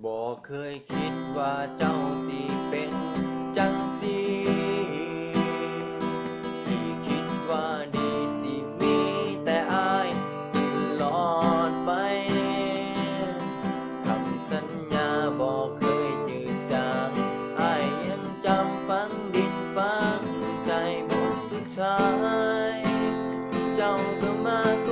บ่เคยคิดว่าเจ้าสิเป็นจังสีที่คิดว่าดีสิมีแต่อายตลอดไปคำสัญญาบ่เคยจืดจางอายยังจำฝังดินฝังใจหมดสุดท้าย เจ้าก็มาตัว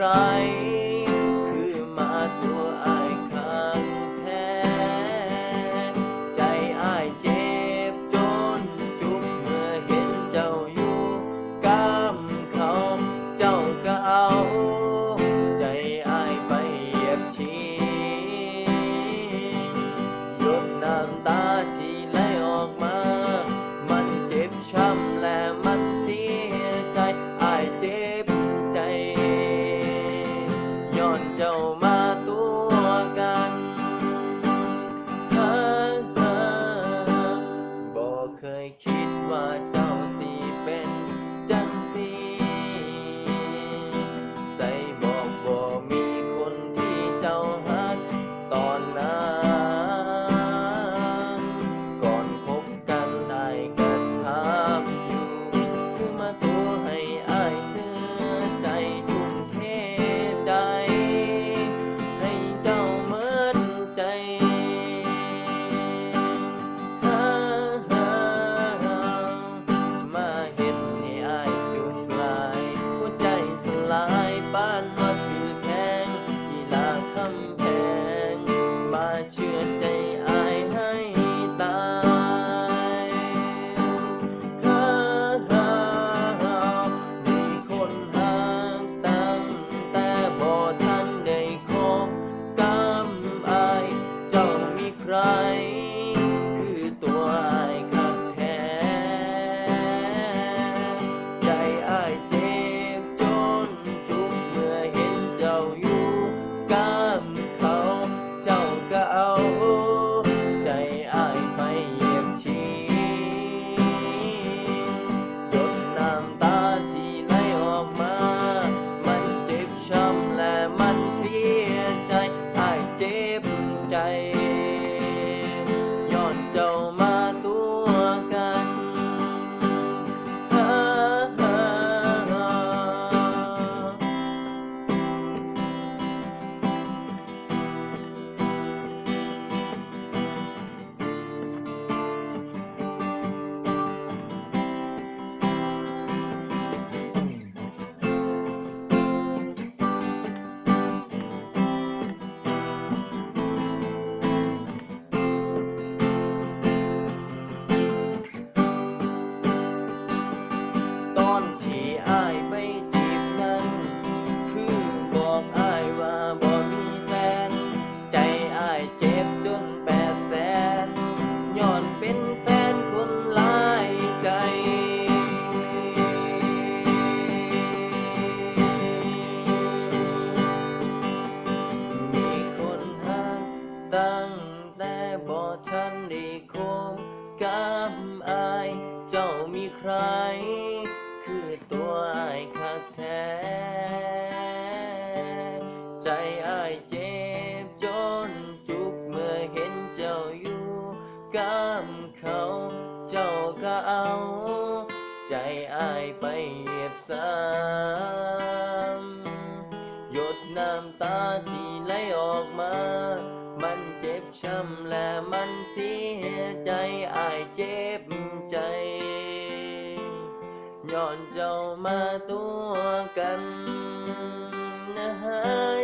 มี ย้อ มีใครคือตัวอายคักแท้ ใจอายเจ็บจนจุกเมื่อเห็นเจ้าอยู่กับเขา เจ้าก็เอา ใจอายไปเหยียบทิ้งหยดน้ำตาที่ไหลออกมา มันเจ็บช้ำและมันเสียใจอายเจ็บใจ เจ็บจนแปดแสนย้อนเป็นแฟนคนหลายใจ มีคนหักตั้งแต่บ่ทันได้คบกับอาย เจ้ามีใคร คือตัวอายคักแท้ ใจอายเจ็บ ใจอายไปเหยียบซ้ำหยดน้ำตาที่ไหลออกมา มันเจ็บช้ำและมันเสียใจอายเจ็บใจย้อนเจ้ามาตัวกันนะฮะดาดาดา